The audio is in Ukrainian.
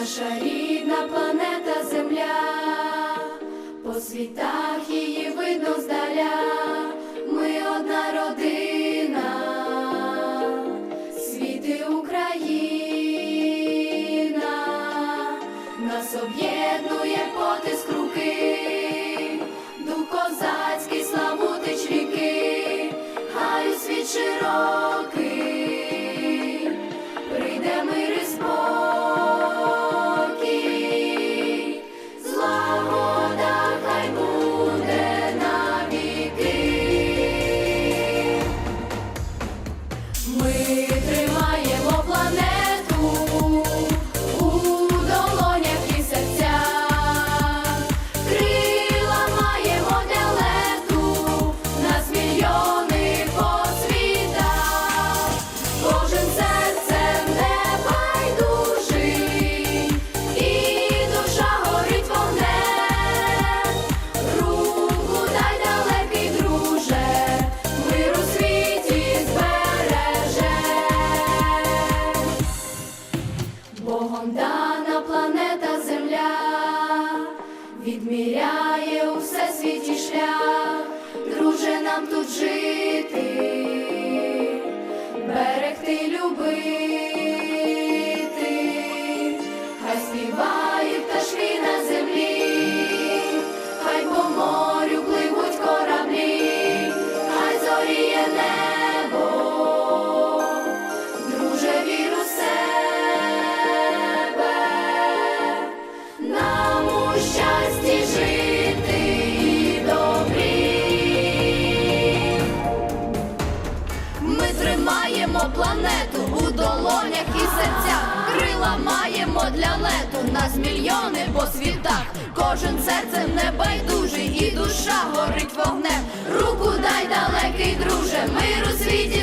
наша рідна планета Земля, по світах її видно здаля, ми одна родина, світи Україна, нас об'єднує Богом дана планета Земля відміряє у всесвіті шлях, друже нам тут жити, берегти, любити, тримаємо планету у долонях і серцях. Крила маємо для лету, нас мільйони по світах. Кожен серцем небайдужий, і душа горить вогнем. Руку дай далекий, друже, мир у світі.